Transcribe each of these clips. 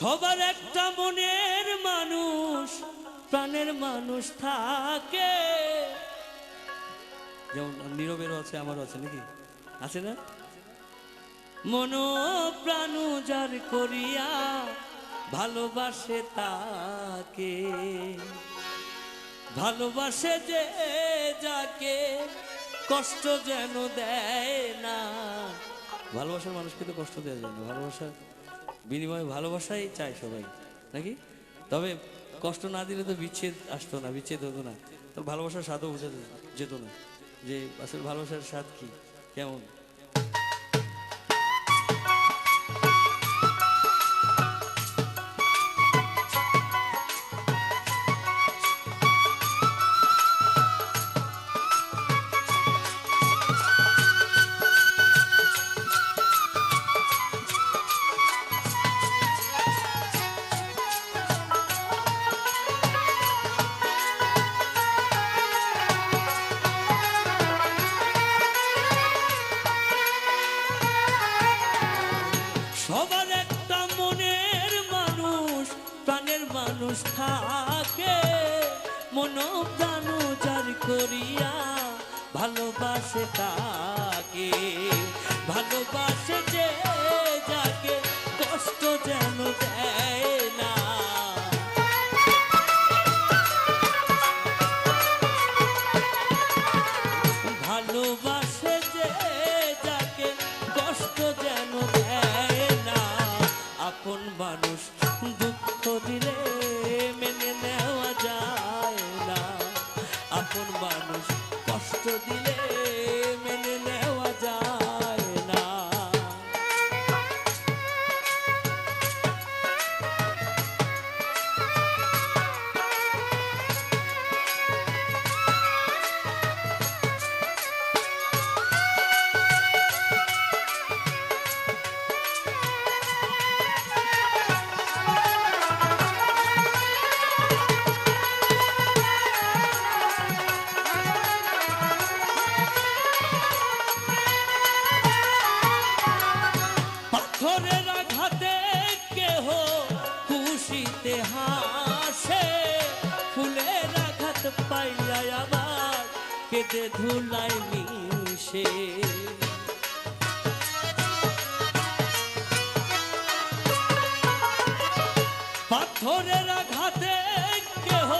সবার একটা মনের মানুষ, প্রাণের মানুষ থাকে। যেমন নীরবেরও আছে, আমারও আছে, নাকি? আছে না? মন প্রাণ যার করিয়া ভালোবাসে তাকে। ভালোবাসে যে যাকে, কষ্ট যেন দেয় না। ভালোবাসার মানুষকে তো কষ্ট দেওয়া যায় না। বিনিময়ে ভালোবাসাই চায় সবাই, নাকি? তবে কষ্ট না দিলে তো বিচ্ছেদ আসতো না, বিচ্ছেদ হতো না। তো ভালোবাসার স্বাদও বোঝা যেত না যে, আসলে ভালোবাসার স্বাদ কি? কেমন? মানুষ থাকে মন প্রাণ যার করিয়া ভালোবাসে তাকে। ভালোবাসে যে যাকে কষ্ট যেন আপন মানুষ কষ্ট দিলে পাথরের আঘাতে কেহ খুশিতে হাসে। ফুলের আঘাত পাইয়া আবার কেটে ধুলাই মিশে। পাথরের আঘাতে কেহ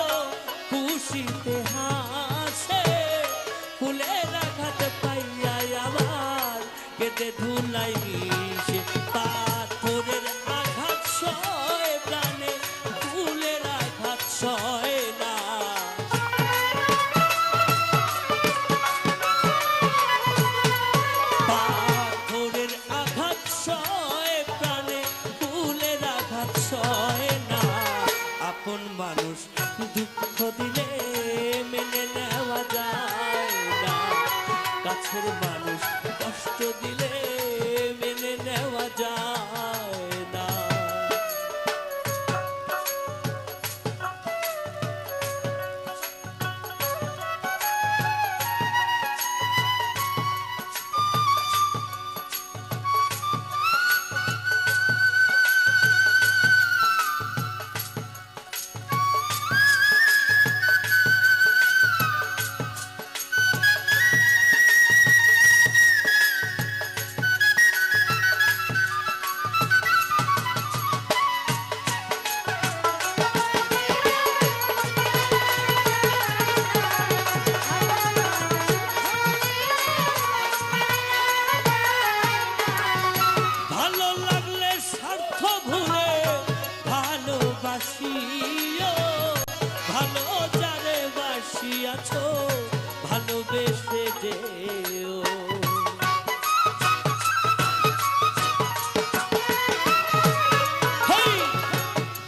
খুশিতে হাসে। ফুলের আঘাত পাইয়া আবার কেটে ধুলাই মিশে। কাছের মানুষ ভালোবাসিও ভালো জানে বাসিয়াছ ভালোবেসে যেও!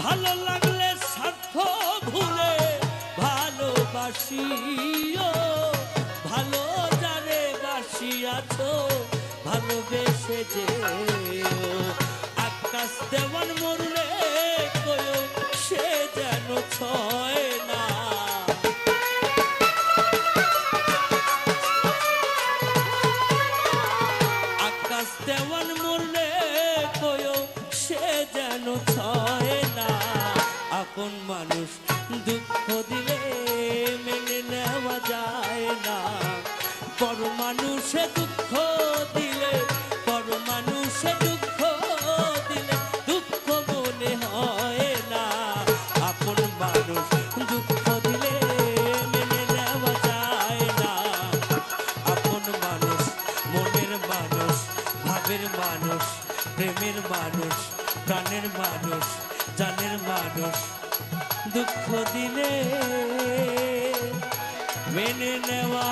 ভালো লাগলে স্বার্থ ভুলে ভালোবাসিও। ভালো জানে বাসিয়াছ ভালোবেসে যেও। আকাশ দেওয়ান মরলে কয়ো সে যেন ছয় না। মানুষ দুঃখ দিলে মেনে নেওয়া যায় না। মানুষে দুঃখ দিলে মানুষে ভাবের মানুষ, প্রেমের মানুষ, প্রাণের মানুষ, জানের মানুষ। দুঃখ দিলে মেনে নেওয়া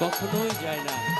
কখনোই যায় না।